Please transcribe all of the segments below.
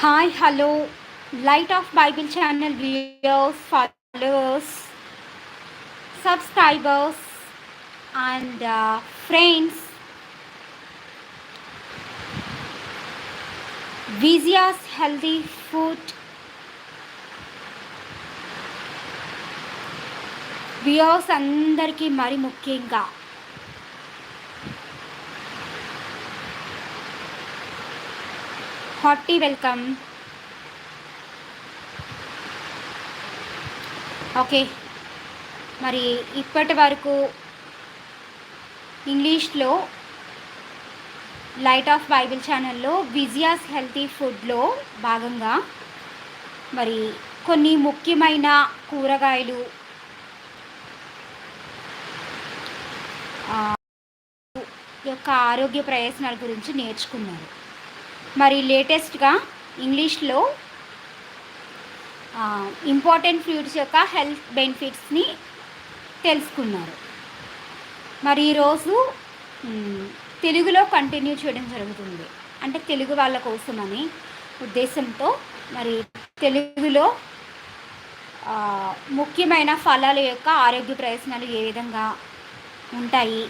Hi, hello, Light of Bible channel viewers, followers, subscribers, and uh, friends. Vizia's healthy food. Viewers అందరికీ మరి ముఖ్యంగా hearty welcome. Okay. మరి ఇప్పటి వరకు ఇంగ్లీష్లో లైట్ ఆఫ్ బైబిల్ ఛానల్లో విజియాస్ హెల్తీ ఫుడ్లో భాగంగా మరి కొన్ని ముఖ్యమైన కూరగాయలు యొక్క ఆరోగ్య ప్రయోజనాల గురించి నేర్చుకున్నారు. మరి లేటెస్ట్గా ఇంగ్లీష్లో ఇంపార్టెంట్ ఫ్రూట్స్ యొక్క హెల్త్ బెనిఫిట్స్ని తెలుసుకున్నారు. మరి ఈరోజు తెలుగులో కంటిన్యూ చేయడం జరుగుతుంది. అంటే తెలుగు వాళ్ళ కోసమని ఉద్దేశంతో మరి తెలుగులో ముఖ్యమైన ఫలాల యొక్క ఆరోగ్య ప్రయోజనాలు ఏ విధంగా ఉంటాయి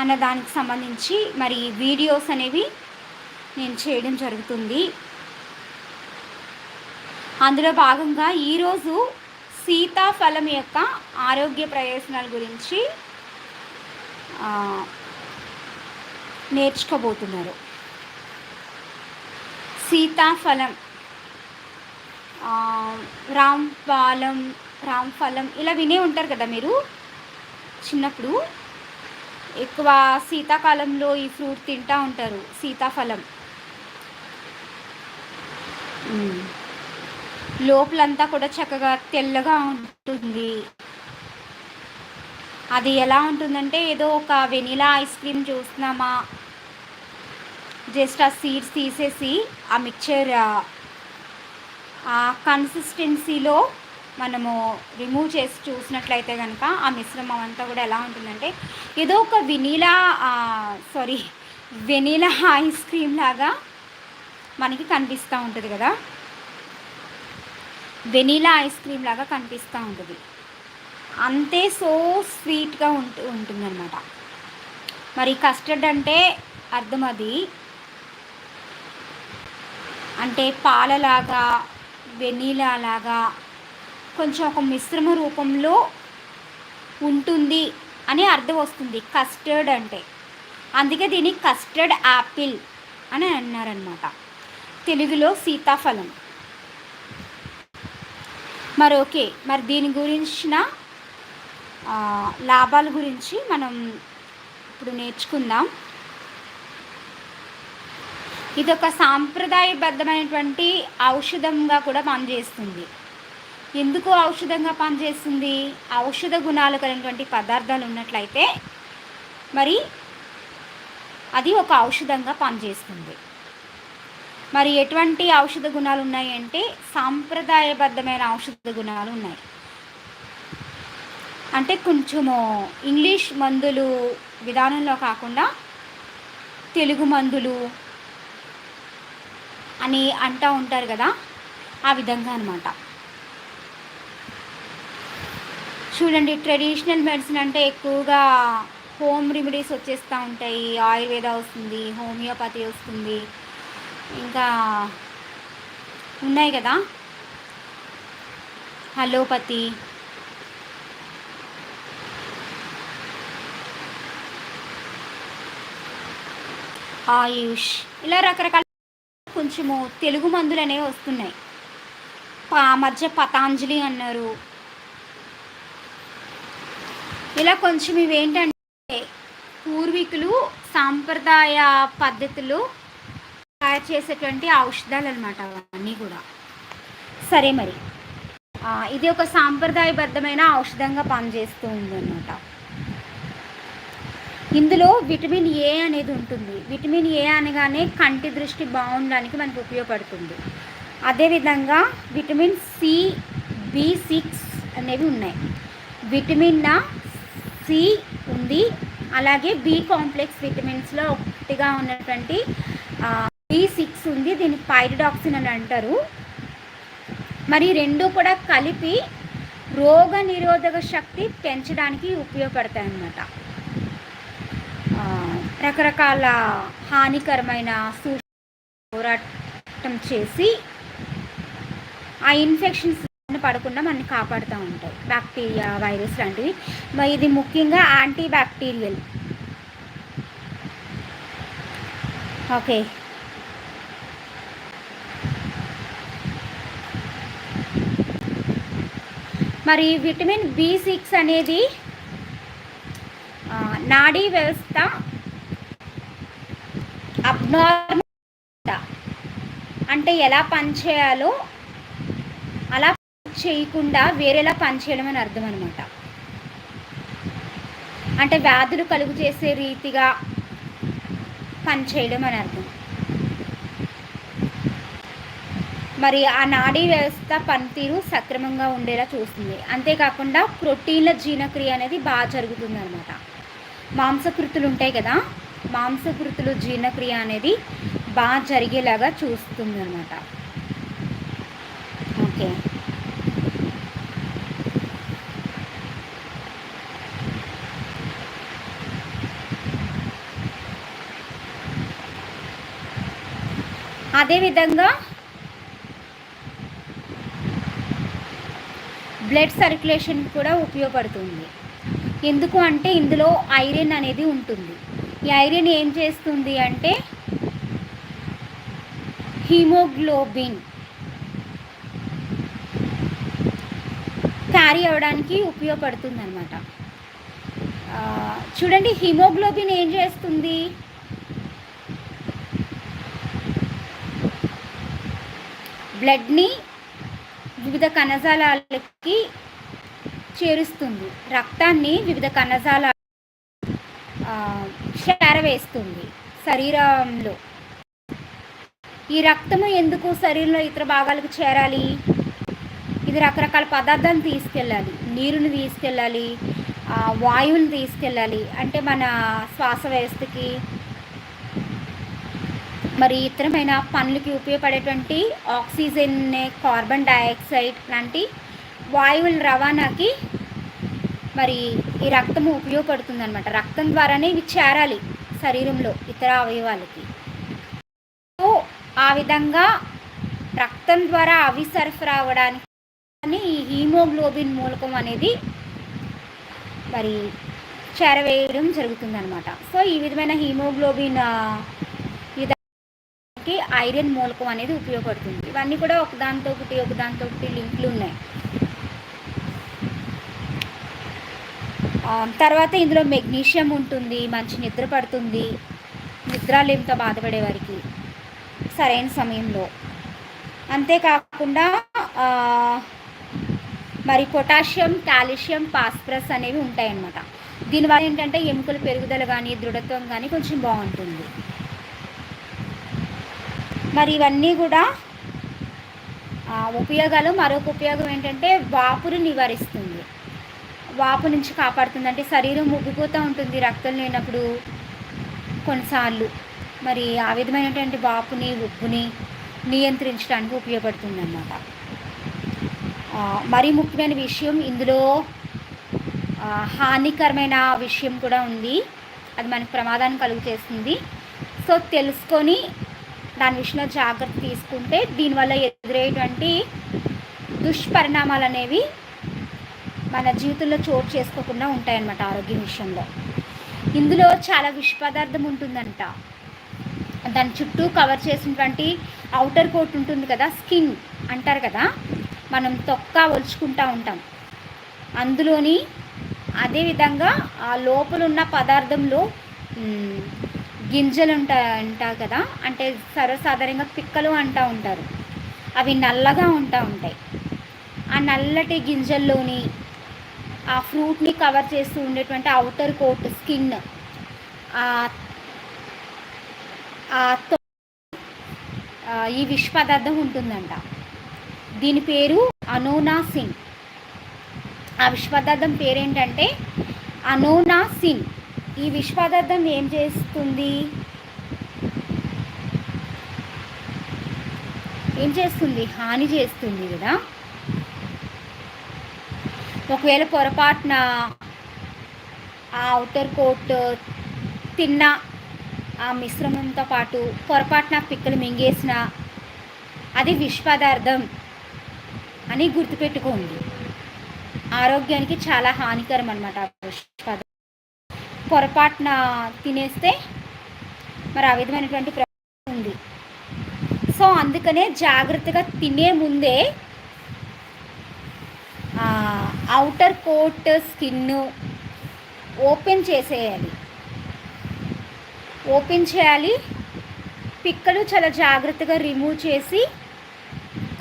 అన్న దానికి సంబంధించి మరి వీడియోస్ అనేవి నేను చేయడం జరుగుతుంది. అందులో భాగంగా ఈరోజు సీతాఫలం యొక్క ఆరోగ్య ప్రయోజనాల గురించి నేర్చుకోబోతున్నారు. సీతాఫలం ఆ, రాంఫలం రాంఫలం ఇలా వినే ఉంటారు కదా మీరు? చిన్నప్పుడు ఎక్కువ శీతాకాలంలో ఈ ఫ్రూట్ తింటూ ఉంటారు సీతాఫలం. లోపలంతా కూడా చక్కగా తెల్లగా ఉంటుంది. అది ఎలా ఉంటుందంటే ఏదో ఒక వెనిలా ఐస్ క్రీమ్ చూస్తున్నామా? జస్ట్ ఆ సీడ్స్ తీసేసి ఆ మిక్చర్ ఆ కన్సిస్టెన్సీలో మనము రిమూవ్ చేసి చూసినట్లయితే కనుక ఆ మిశ్రమం అంతా కూడా ఎలా ఉంటుందంటే ఏదో ఒక vanilla sorry vanilla ice cream లాగా మనకి కనిపిస్తూ ఉంటుంది కదా? వెనీలా ఐస్ క్రీమ్ లాగా కనిపిస్తూ ఉంటుంది. అంతే సో స్వీట్గా ఉంటు ఉంటుందన్నమాట. మరి కస్టర్డ్ అంటే అర్థం అది. అంటే పాలలాగా వెనీలా లాగా కొంచెం ఒక మిశ్రమ రూపంలో ఉంటుంది అని అర్థం వస్తుంది. కస్టర్డ్ అంటే. అందుకే దీన్ని కస్టర్డ్ యాపిల్ అని అన్నారనమాట తెలుగులో సీతాఫలం. మరి ఓకే మరి దీని గురించిన లాభాల గురించి మనం ఇప్పుడు నేర్చుకుందాం. ఇది ఒక సాంప్రదాయబద్ధమైనటువంటి ఔషధంగా కూడా పనిచేస్తుంది. ఎందుకు ఔషధంగా పనిచేస్తుంది? ఔషధ గుణాలు కలిగినటువంటి పదార్థాలు ఉన్నట్లయితే మరి అది ఒక ఔషధంగా పనిచేస్తుంది. మరి ఎటువంటి ఔషధ గుణాలు ఉన్నాయి అంటే సాంప్రదాయబద్ధమైన ఔషధ గుణాలు ఉన్నాయి అంటే కొంచెము ఇంగ్లీష్ మందులు విధానంలో కాకుండా తెలుగు మందులు అని అంటూ ఉంటారు కదా ఆ విధంగా అనమాట చూడండి ట్రెడిషనల్ మెడిసిన్ అంటే ఎక్కువగా హోమ్ రెమెడీస్ వచ్చేస్తూ ఉంటాయి. ఆయుర్వేద వస్తుంది హోమియోపతి వస్తుంది. ఇంకా ఉన్నాయి కదా? హలోపతి ఆయుష్. ఇలా రకరకాల కొంచెము తెలుగు మందులు అనేవి వస్తున్నాయి. పా మధ్య పతాంజలి అన్నారు. ఇలా కొంచెం ఇవి ఏంటంటే పూర్వీకులు సాంప్రదాయ పద్ధతులు తయారు చేసేటువంటి ఔషధాలు అనమాట అవన్నీ కూడా. సరే మరి. ఇది ఒక సాంప్రదాయబద్ధమైన ఔషధంగా పనిచేస్తూ ఉందన్నమాట. ఇందులో విటమిన్ ఏ అనేది ఉంటుంది. విటమిన్ ఏ అనగానే కంటి దృష్టి బాగుండడానికి మనకు ఉపయోగపడుతుంది. అదేవిధంగా విటమిన్ సి బి సిక్స్ అనేవి ఉన్నాయి. విటమిన్ సి ఉంది. అలాగే బి కాంప్లెక్స్ విటమిన్స్లో ఒకటిగా ఉన్నటువంటి డాక్స్ ఉంది. దీన్ని పైరిడాక్సిన్ అని అంటారు. మరి రెండు కూడా కలిపి రోగ నిరోధక శక్తి పెంచడానికి ఉపయోగపడతాయి అన్నమాట. రకరకాల హానికరమైన సూచన పోరాటం చేసి ఆ ఇన్ఫెక్షన్స్ పడకుండా మనని కాపాడుతూ ఉంటాయి. బ్యాక్టీరియా వైరస్ లాంటివి. మరి ఇది ముఖ్యంగా యాంటీ బ్యాక్టీరియల్ ఓకే. మరి విటమిన్ బి సిక్స్ అనేది నాడీ వ్యవస్థ అబ్నార్మల్ అంటే ఎలా పనిచేయాలో అలా చేయకుండా వేరేలా పనిచేయడం అని అర్థం అనమాట అంటే వ్యాధులు కలుగు చేసే రీతిగా పనిచేయడం అని అర్థం. మరి ఆ నాడీ వ్యవస్థ పనితీరు సక్రమంగా ఉండేలా చూస్తుంది. అంతేకాకుండా ప్రోటీన్ల జీర్ణక్రియ అనేది బాగా జరుగుతుంది అనమాట మాంసకృతులు ఉంటాయి కదా మాంసకృతులు జీర్ణక్రియ అనేది బాగా జరిగేలాగా చూస్తుంది అనమాట ఓకే. అదేవిధంగా బ్లడ్ సర్క్యులేషన్ కూడా ఉపయోగపడుతుంది. ఎందుకు అంటే ఇందులో ఐరన్ అనేది ఉంటుంది. ఈ ఐరన్ ఏం చేస్తుంది అంటే హీమోగ్లోబిన్ క్యారీ అవ్వడానికి ఉపయోగపడుతుంది అనమాట చూడండి హిమోగ్లోబిన్ ఏం చేస్తుంది? బ్లడ్ని వివిధ కణజాలాలకి చేరుస్తుంది. రక్తాన్ని వివిధ కణజాల చేరవేస్తుంది శరీరంలో. ఈ రక్తము ఎందుకు శరీరంలో ఇతర భాగాలకు చేరాలి? ఇది రకరకాల పదార్థాలను తీసుకెళ్ళాలి. నీరుని తీసుకెళ్ళాలి. వాయువుని తీసుకెళ్ళాలి. అంటే మన శ్వాస వ్యవస్థకి మరి ఇతరమైన పనులకి ఉపయోగపడేటువంటి ఆక్సిజన్ కార్బన్ డైఆక్సైడ్ లాంటి వాయువుల రవాణాకి మరి ఈ రక్తము ఉపయోగపడుతుంది అనమాట రక్తం ద్వారానే ఇవి చేరాలి శరీరంలో ఇతర అవయవాలకి. సో ఆ విధంగా రక్తం ద్వారా అవి సరఫరా అవ్వడానికి ఈ హీమోగ్లోబిన్ మూలకం అనేది మరి చేరవేయడం జరుగుతుందనమాట సో ఈ విధమైన హీమోగ్లోబిన్ మనకి ఐరన్ మూలకం అనేది ఉపయోగపడుతుంది. ఇవన్నీ కూడా ఒకదానితో ఒకటి ఒకదానితో ఒకటి లింక్లు ఉన్నాయి. తర్వాత ఇందులో మెగ్నీషియం ఉంటుంది మంచి నిద్ర పడుతుంది నిద్రాలేమితో బాధపడే వారికి సరైన సమయంలో. అంతేకాకుండా మరి పొటాషియం కాల్షియం పాస్ప్రస్ అనేవి ఉంటాయన్నమాట. దీనివల్ల ఏంటంటే ఎముకల పెరుగుదల కానీ దృఢత్వం కానీ కొంచెం బాగుంటుంది. మరి ఇవన్నీ కూడా ఉపయోగాలు. మరొక ఉపయోగం ఏంటంటే వాపును నివారిస్తుంది. వాపు నుంచి కాపాడుతుంది. అంటే శరీరం ఉబ్బిపోతూ ఉంటుంది రక్తం లేనప్పుడు కొన్నిసార్లు. మరి ఆ విధమైనటువంటి వాపుని ఉప్పుని నియంత్రించడానికి ఉపయోగపడుతుంది అన్నమాట మరి ముఖ్యమైన విషయం ఇందులో హానికరమైన విషయం కూడా ఉంది. అది మనకు ప్రమాదాన్ని కలుగు చేస్తుంది సో తెలుసుకొని దాని విషయంలో జాగ్రత్త తీసుకుంటే దీనివల్ల ఎదురయ్యేటువంటి దుష్పరిణామాలు అనేవి మన జీవితంలో చోటు చేసుకోకుండా ఉంటాయన్నమాట ఆరోగ్యం విషయంలో. ఇందులో చాలా విష పదార్థం ఉంటుందంట. దాని చుట్టూ కవర్ చేసినటువంటి అవుటర్ కోట్ ఉంటుంది కదా స్కిన్ అంటారు కదా మనం తొక్క ఒలుచుకుంటూ ఉంటాం. అందులోని అదేవిధంగా ఆ లోపల ఉన్న పదార్థంలో గింజలు ఉంటా అంటా కదా? అంటే సర్వసాధారణంగా పిక్కలు అంటూ ఉంటారు. అవి నల్లగా ఉంటా ఉంటాయి. ఆ నల్లటి గింజల్లోని ఆ ఫ్రూట్ని కవర్ చేస్తూ ఉండేటువంటి అవుటర్ కోట్ స్కిన్ ఈ విష పదార్థం ఉంటుందంట. దీని పేరు అనోనాసిన్ ఆ విష పదార్థం పేరేంటంటే అనోనాసిన్ ఈ విశ్వదార్థం ఏం చేస్తుంది? ఏం చేస్తుంది? హాని చేస్తుంది కదా. ఒకవేళ పొరపాటున ఆ అవుటర్ కోట్ తిన్న ఆ మిశ్రమంతో పాటు పొరపాటున పిక్కలు మింగేసిన అది విశ్వదార్థం అని గుర్తుపెట్టుకోండి. ఆరోగ్యానికి చాలా హానికరం అనమాట ఆ పొరపాటున తినేస్తే మరి ఆ విధమైనటువంటి ప్రభావం ఉంది. సో అందుకనే జాగ్రత్తగా తినే ముందే అవుటర్ కోట్ స్కిన్ ఓపెన్ చేసేయాలి. ఓపెన్ చేయాలి. పిక్కలు చాలా జాగ్రత్తగా రిమూవ్ చేసి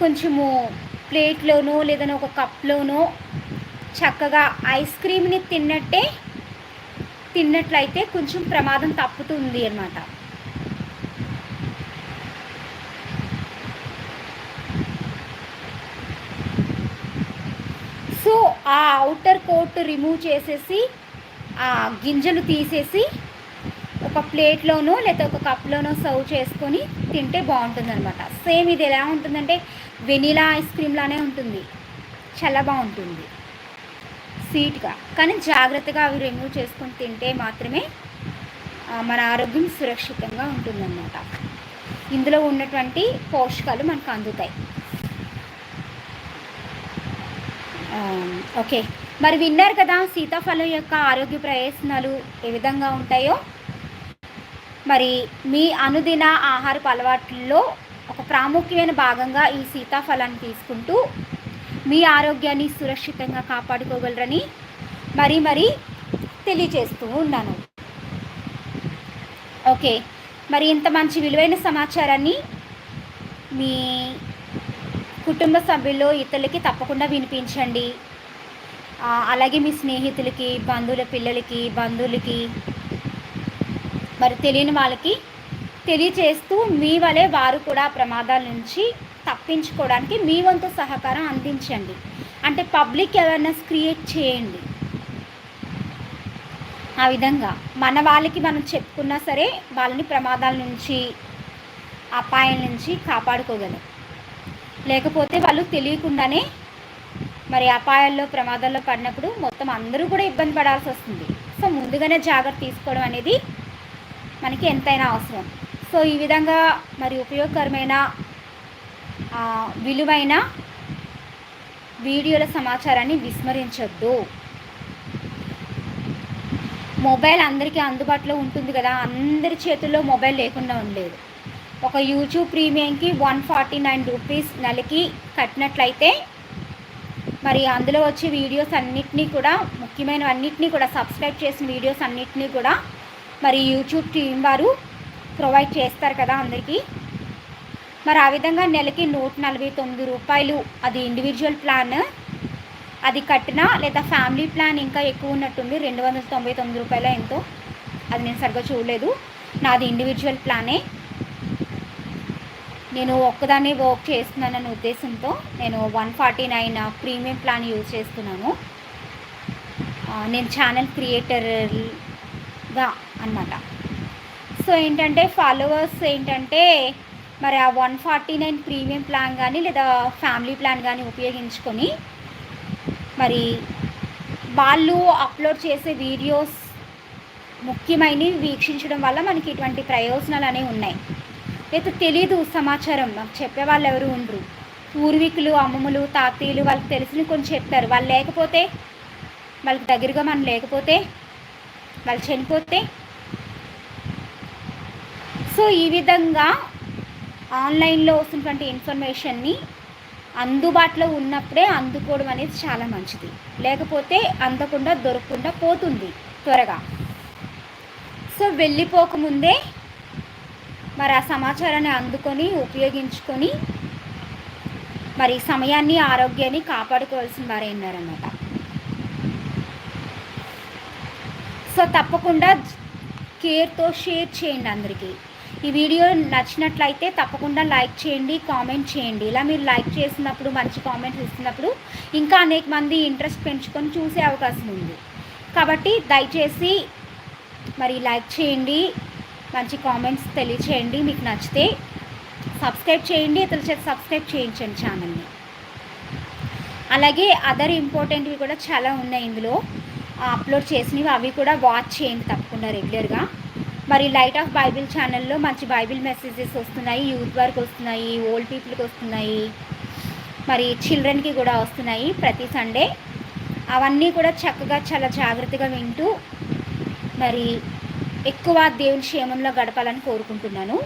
కొంచెము ప్లేట్లోనో లేదన్నా ఒక కప్లోనో చక్కగా ఐస్ క్రీమ్ని తిన్నట్టే తిన్నట్లయితే కొంచెం ప్రమాదం తప్పుతుంది అన్నమాట. సో ఆ అవుటర్ కోట్ రిమూవ్ చేసేసి ఆ గింజలు తీసేసి ఒక ప్లేట్లోనో లేదా ఒక కప్లోనో సర్వ్ చేసుకొని తింటే బాగుంటుంది అనమాట సేమ్ ఇది ఎలా ఉంటుందంటే వెనీలా ఐస్ క్రీమ్ లానే ఉంటుంది. చాలా బాగుంటుంది. స్వీట్గా కానీ జాగ్రత్తగా అవి రిమూవ్ చేసుకొని తింటే మాత్రమే మన ఆరోగ్యం సురక్షితంగా ఉంటుందన్నమాట. ఇందులో ఉన్నటువంటి పోషకాలు మనకు అందుతాయి. ఓకే. మరి విన్నారు కదా సీతాఫలం యొక్క ఆరోగ్య ప్రయోజనాలు ఏ విధంగా ఉంటాయో? మరి మీ అనుదిన ఆహారపు అలవాట్లలో ఒక ప్రాముఖ్యమైన భాగంగా ఈ సీతాఫలాన్ని తీసుకుంటూ మీ ఆరోగ్యాన్ని సురక్షితంగా కాపాడుకోగలరని మరీ మరీ తెలియజేస్తూ ఉన్నాను. ఓకే మరి ఇంత మంచి విలువైన సమాచారాన్ని మీ కుటుంబ సభ్యుల్లో ఇతరులకి తప్పకుండా వినిపించండి. అలాగే మీ స్నేహితులకి బంధువుల పిల్లలకి బంధువులకి మరి తెలియని వాళ్ళకి తెలియచేస్తూ మీ వలె వారు కూడా ప్రమాదాల నుంచి తప్పించుకోవడానికి మీ వంతు సహకారం అందించండి. అంటే పబ్లిక్ అవేర్నెస్ క్రియేట్ చేయండి. ఆ విధంగా మన వాళ్ళకి మనం చెప్పుకున్నా సరే వాళ్ళని ప్రమాదాల నుంచి అపాయం నుంచి కాపాడుకోగలం. లేకపోతే వాళ్ళు తెలియకుండానే మరి అపాయాల్లో ప్రమాదాల్లో పడినప్పుడు మొత్తం అందరూ కూడా ఇబ్బంది పడాల్సి వస్తుంది. సో ముందుగానే జాగ్రత్త తీసుకోవడం అనేది మనకి ఎంతైనా అవసరం. సో ఈ విధంగా మరి ఉపయోగకరమైన విలువైన వీడియోల సమాచారాన్ని విస్మరించొద్దు. మొబైల్ అందరికీ అందుబాటులో ఉంటుంది కదా అందరి చేతుల్లో మొబైల్ లేకుండా ఉండలేదు ఒక యూట్యూబ్ ప్రీమియంకి వన్ ఫార్టీ నైన్ రూపీస్ నెలకి కట్టినట్లయితే మరి అందులో వచ్చే వీడియోస్ అన్నిటినీ కూడా ముఖ్యమైన అన్నిటినీ కూడా సబ్స్క్రైబ్ చేసిన వీడియోస్ అన్నిటినీ కూడా మరి యూట్యూబ్ టీం వారు ప్రొవైడ్ చేస్తారు కదా అందరికీ. మరి ఆ విధంగా నెలకి నూట నలభై తొమ్మిది రూపాయలు. అది ఇండివిజువల్ ప్లాన్ అది కట్టినా లేదా ఫ్యామిలీ ప్లాన్ ఇంకా ఎక్కువ ఉన్నట్టుంది. రెండు వందల తొంభై తొమ్మిది రూపాయల ఎంతో. అది నేను సరిగ్గా చూడలేదు. నాది ఇండివిజువల్ ప్లానే నేను ఒక్కదాన్ని వర్క్ చేస్తున్నానన్న ఉద్దేశంతో నేను one forty nine premium plan use చేస్తున్నాను. నేను ఛానల్ క్రియేటర్గా అనమాట సో ఏంటంటే ఫాలోవర్స్ ఏంటంటే మరి ఆ one forty nine premium plan కానీ లేదా ఫ్యామిలీ ప్లాన్ కానీ ఉపయోగించుకొని మరి వాళ్ళు అప్లోడ్ చేసే వీడియోస్ ముఖ్యమైనవి వీక్షించడం వల్ల మనకి ఇటువంటి ప్రయోజనాలు అనేవి ఉన్నాయి. లేదా తెలీదు సమాచారం. మాకు చెప్పేవాళ్ళు ఎవరు ఉండరు. పూర్వీకులు అమ్మములు తాతయ్యలు వాళ్ళకి తెలిసిన కొన్ని చెప్తారు. వాళ్ళు లేకపోతే వాళ్ళకి దగ్గరగా మనం లేకపోతే వాళ్ళు చనిపోతే. సో ఈ విధంగా ఆన్లైన్లో వస్తున్నటువంటి ఇన్ఫర్మేషన్ని అందుబాటులో ఉన్నప్పుడే అందుకోవడం అనేది చాలా మంచిది. లేకపోతే అందకుండా దొరకకుండా పోతుంది త్వరగా. సో వెళ్ళిపోకముందే మరి ఆ సమాచారాన్ని అందుకొని ఉపయోగించుకొని మరి సమయాన్ని ఆరోగ్యాన్ని కాపాడుకోవాల్సిన వారే ఉన్నారన్నమాట. సో తప్పకుండా కేర్తో షేర్ చేయండి అందరికీ. ఈ వీడియో నచ్చినట్లయితే తప్పకుండా లైక్ చేయండి కామెంట్ చేయండి. ఇలా మీరు లైక్ చేసినప్పుడు మంచి కామెంట్స్ ఇస్తున్నప్పుడు ఇంకా అనేక మంది ఇంట్రెస్ట్ పెంచుకొని చూసే అవకాశం ఉంది. కాబట్టి దయచేసి మరి లైక్ చేయండి మంచి కామెంట్స్ తెలియచేయండి మీకు నచ్చితే. సబ్స్క్రైబ్ చేయండి ఇతరుల చేత సబ్స్క్రైబ్ చేయించండి ఛానల్ని. అలాగే అదర్ ఇంపార్టెంట్వి కూడా చాలా ఉన్నాయి ఇందులో. అప్లోడ్ చేసినవి అవి కూడా వాచ్ చేయండి తప్పకుండా రెగ్యులర్గా. మరి లైట్ ఆఫ్ బైబిల్ ఛానల్లో మంచి బైబిల్ మెసేజెస్ వస్తున్నాయి యూత్ వరకు వస్తున్నాయి ఓల్డ్ పీపుల్కి వస్తున్నాయి మరి చిల్డ్రన్కి కూడా వస్తున్నాయి ప్రతి సండే అవన్నీ కూడా చక్కగా చాలా జాగ్రత్తగా వింటూ మరి ఎక్కువ దేవుని క్షేమంలో గడపాలని కోరుకుంటున్నాను.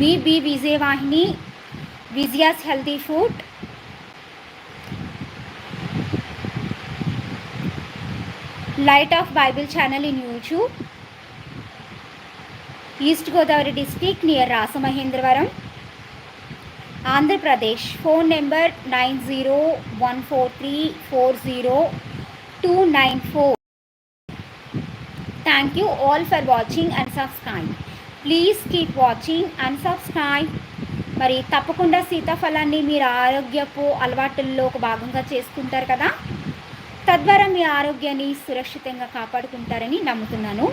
మీ B Vijayavahini Vijaya's healthy food. Light of Bible channel in YouTube East Godavari district near Rajamahendravaram Andhra Pradesh phone number nine zero one four three four zero two nine four. Thank you all for watching and subscribe please keep watching and subscribe మరి తప్పకుండా సీతాఫలాన్ని మీరు ఆరోగ్యపు అలవాటుల్లో ఒక భాగంగా చేసుకుంటారు కదా? తద్వారా మీ ఆరోగ్యాన్ని సురక్షితంగా కాపాడుకుంటారని నమ్ముతున్నాను.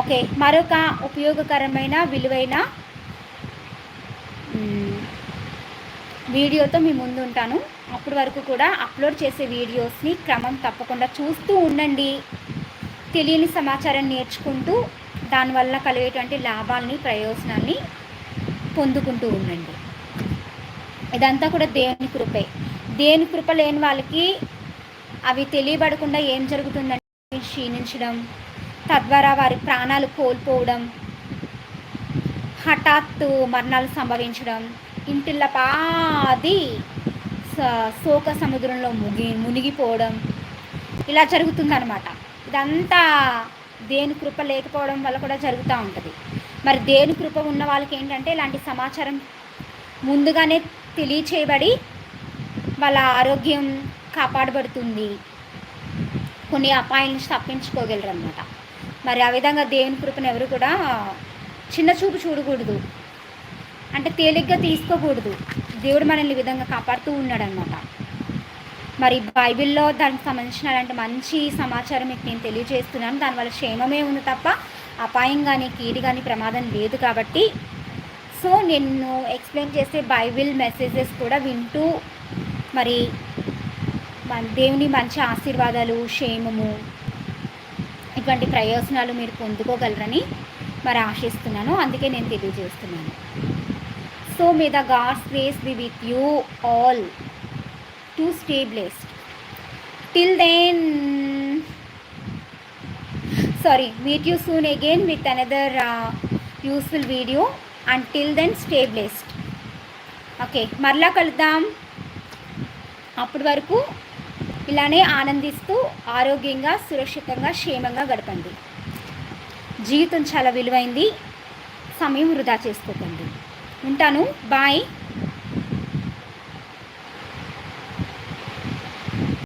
ఓకే మరొక ఉపయోగకరమైన విలువైన వీడియోతో మీ ముందు ఉంటాను అప్పటి వరకు కూడా అప్లోడ్ చేసే వీడియోస్ని క్రమం తప్పకుండా చూస్తూ ఉండండి. తెలియని సమాచారం నేర్చుకుంటూ దానివల్ల కలిగేటువంటి లాభాలని ప్రయోజనాన్ని పొందుకుంటూ ఉండండి. ఇదంతా కూడా దేవుని కృపే. దేవుని కృప లేని వాళ్ళకి అవి తెలియబడకుండా ఏం జరుగుతుందంటే క్షీణించడం తద్వారా వారి ప్రాణాలు కోల్పోవడం హఠాత్తు మరణాలు సంభవించడం ఇంటిల్ల పాది శోక సముద్రంలో ముగి మునిగిపోవడం ఇలా జరుగుతుందనమాట ఇదంతా దేని కృప లేకపోవడం వల్ల కూడా జరుగుతూ ఉంటుంది. మరి దేని కృప ఉన్న వాళ్ళకి ఏంటంటే ఇలాంటి సమాచారం ముందుగానే తెలియచేయబడి వాళ్ళ ఆరోగ్యం కాపాడబడుతుంది. కొన్ని అపాయాల నుంచి తప్పించుకోగలరు అనమాట మరి ఆ విధంగా దేవుని కృపను ఎవరు కూడా చిన్న చూపు చూడకూడదు. అంటే తేలిగ్గా తీసుకోకూడదు. దేవుడు మనల్ని ఈ విధంగా కాపాడుతూ ఉన్నాడనమాట మరి బైబిల్లో దానికి సంబంధించిన అలాంటి మంచి సమాచారం మీకు నేను తెలియజేస్తున్నాను. దానివల్ల క్షేమమే ఉంది తప్ప అపాయం కానీ కీడు కానీ ప్రమాదం లేదు కాబట్టి. సో నేను ఎక్స్ప్లెయిన్ చేసే బైబిల్ మెసేజెస్ కూడా వింటూ మరి దేవుని మంచి ఆశీర్వాదాలు క్షేమము ఇటువంటి ప్రయోజనాలు మీరు పొందుకోగలరని మరి ఆశిస్తున్నాను. అందుకే నేను తెలియజేస్తున్నాను. So may the God's grace be with you all to stay blessed till then sorry meet you soon again with another useful video and till then stay blessed okay మరలా కలుద్దాం. అప్పటి వరకు ఇలానే ఆనందిస్తూ ఆరోగ్యంగా సురక్షితంగా క్షేమంగా గడపండి. జీవితం చాలా విలువైంది. సమయం వృధా చేసుకోకండి. ఉంటాను. బాయ్.